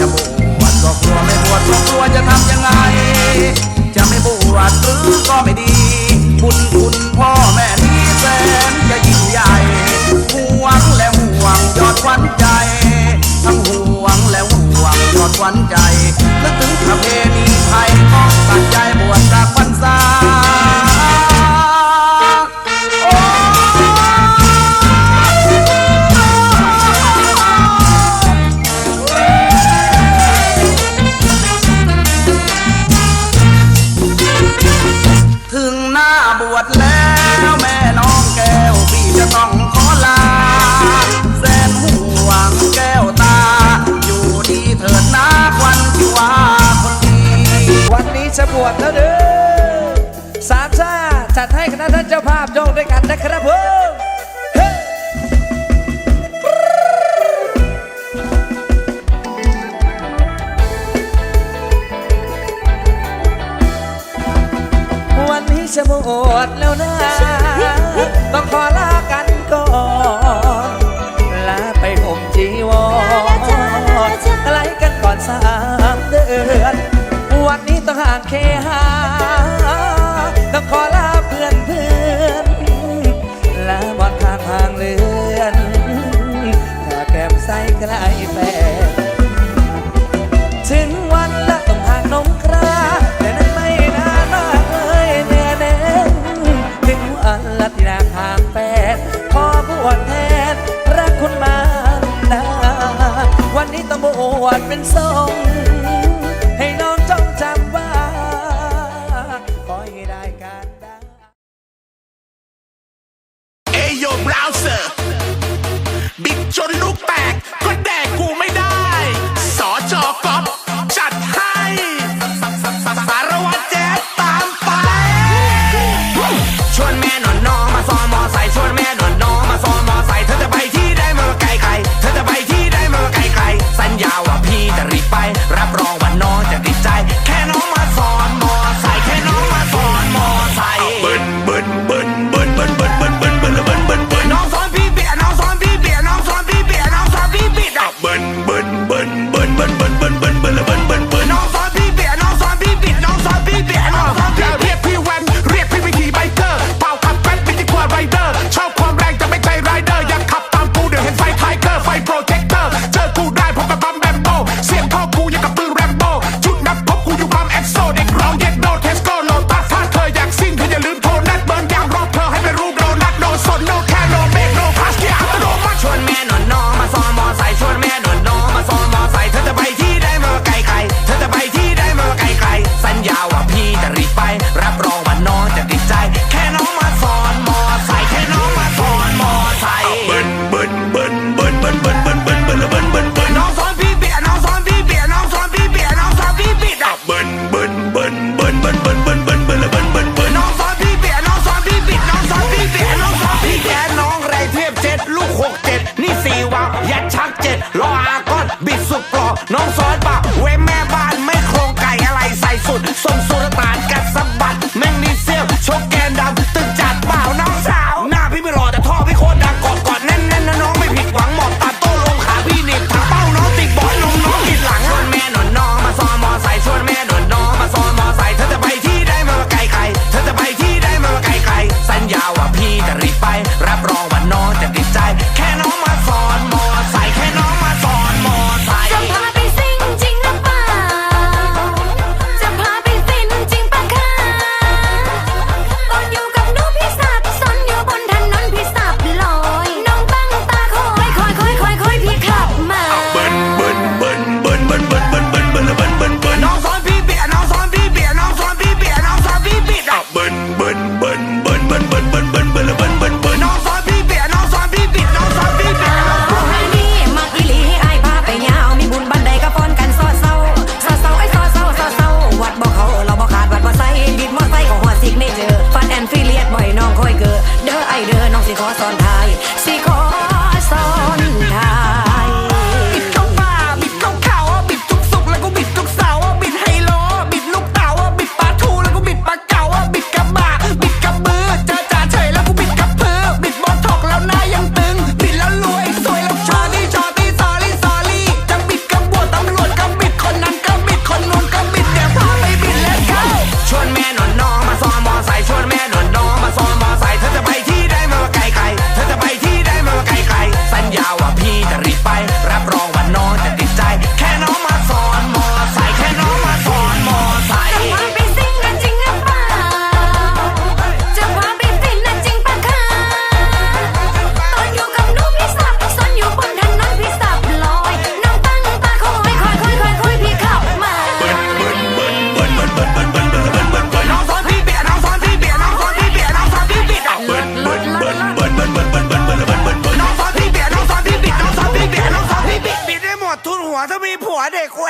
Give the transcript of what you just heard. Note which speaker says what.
Speaker 1: จะบวชก็กลัวไม่บวชก็กลัวจะทำยังไง จะไม่บวชหรือก็ไม่ดี บุญคุณพ่อแม่ที่แสนจะยิ่งใหญ่ ชแล้วแม่น้องแก้วพี่จะต้องขอลาแสนห่วงแก้วตา อยู่ดีเถิดนะควันที่ว่าคนดี
Speaker 2: วันนี้จะบวชแล้วเด้อสามชาจัดให้คณะท่านเจ้าภาพโยกด้วยกันนะครับเพื่ สมอด
Speaker 3: แล้วนะ ต้องขอลากันก่อน ลาไปผมจีวรไกลกันก่อนสามเดือน วันนี้ต้องห่างแค่
Speaker 4: different so. สิข
Speaker 3: อ
Speaker 4: สอนทายสิขอ ทุน